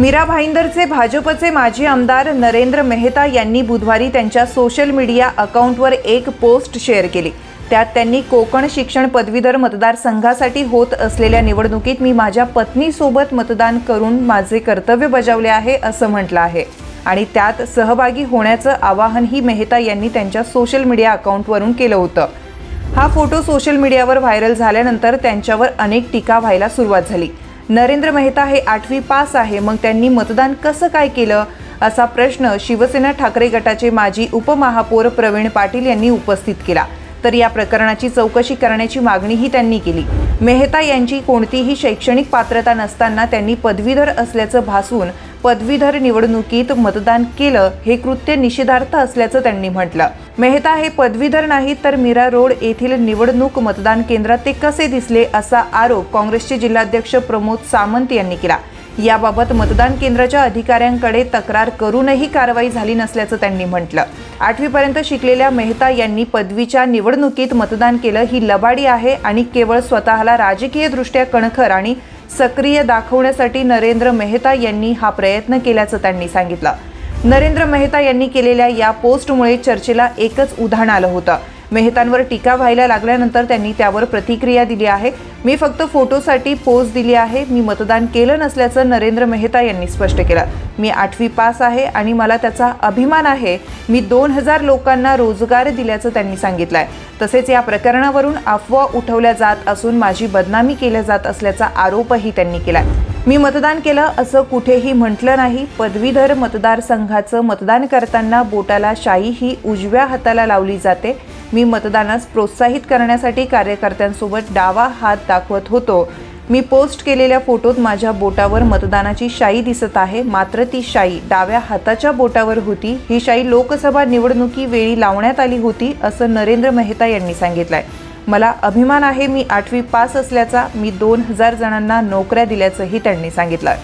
मीरा भाईंदरचे भाजपचे माजी आमदार नरेंद्र मेहता यांनी बुधवारी त्यांच्या सोशल मीडिया अकाउंटवर एक पोस्ट शेअर केली. त्यात त्यांनी कोकण शिक्षण पदवीधर मतदारसंघासाठी होत असलेल्या निवडणुकीत मी माझ्या पत्नीसोबत मतदान करून माझे कर्तव्य बजावले आहे असं म्हटलं आहे. आणि त्यात सहभागी होण्याचं आवाहनही मेहता यांनी त्यांच्या सोशल मीडिया अकाउंटवरून केलं होतं. हा फोटो सोशल मीडियावर व्हायरल झाल्यानंतर त्यांच्यावर अनेक टीका व्हायला सुरुवात झाली. नरेंद्र मेहता हे आठवी पास आहे. मग त्यांनी मतदान कसं काय केलं? असा प्रश्न शिवसेना ठाकरे गटाचे माजी उपमहापौर प्रवीण पाटील यांनी उपस्थित केला. तर या प्रकरणाची चौकशी करण्याची मागणीही त्यांनी केली. मेहता यांची कोणतीही शैक्षणिक पात्रता नसताना त्यांनी पदवीधर असल्याचं भासून पदवीधर निवडणुकीत मतदान केलं हे कृत्य निषेधार्थ असल्याचं त्यांनी म्हटलं. मेहता हे पदवीधर नाहीत तर मीरा रोड येथील निवडणूक मतदान केंद्रात ते कसे दिसले असा आरोप काँग्रेसचे जिल्हाध्यक्ष प्रमोद सामंत यांनी केला. याबाबत मतदान केंद्राच्या अधिकाऱ्यांकडे तक्रार करूनही कारवाई झाली नसल्याचं त्यांनी म्हटलं. आठवीपर्यंत शिकलेल्या मेहता यांनी पदवीच्या निवडणुकीत मतदान केलं ही लबाडी आहे आणि केवळ स्वतःला राजकीयदृष्ट्या कणखर आणि सक्रिय दाखवण्यासाठी नरेंद्र मेहता यांनी हा प्रयत्न केल्याचं त्यांनी सांगितलं. नरेंद्र मेहता यांनी केलेल्या या पोस्टमुळे चर्चेला एकच उधाण आलं होतं. मेहतांवर टीका व्हायला लागल्यानंतर त्यांनी त्यावर प्रतिक्रिया दिली आहे. मी फक्त फोटोसाठी पोज दिली आहे. मी मतदान केलं नसल्याचं नरेंद्र मेहता यांनी स्पष्ट केलं. मी आठवी पास आहे आणि मला त्याचा अभिमान आहे. मी दोन हजार लोकांना रोजगार दिल्याचं त्यांनी सांगितलं आहे तसेच या प्रकरणावरून अफवा उठवल्या जात असून माझी बदनामी केल्या जात असल्याचा आरोपही त्यांनी केला मी मतदान केलं असं कुठेही म्हटलं नाही. पदवीधर मतदारसंघाचं मतदान करताना बोटाला शाई ही उजव्या हाताला लावली जाते. मी मतदानास प्रोत्साहित करण्यासाठी कार्यकर्त्यांसोबत डावा हात दाखवत होतो. मी पोस्ट केलेल्या फोटोत माझ्या बोटावर मतदानाची शाई दिसत आहे. मात्र ती शाई डाव्या हाताच्या बोटावर होती. ही शाई लोकसभा निवडणुकीवेळी लावण्यात आली होती असं नरेंद्र मेहता यांनी सांगितलंय. मला अभिमान आहे मी आठवी पास असल्याचा. मी दोन हजार जणांना नोकऱ्या दिल्याचंही त्यांनी सांगितलं.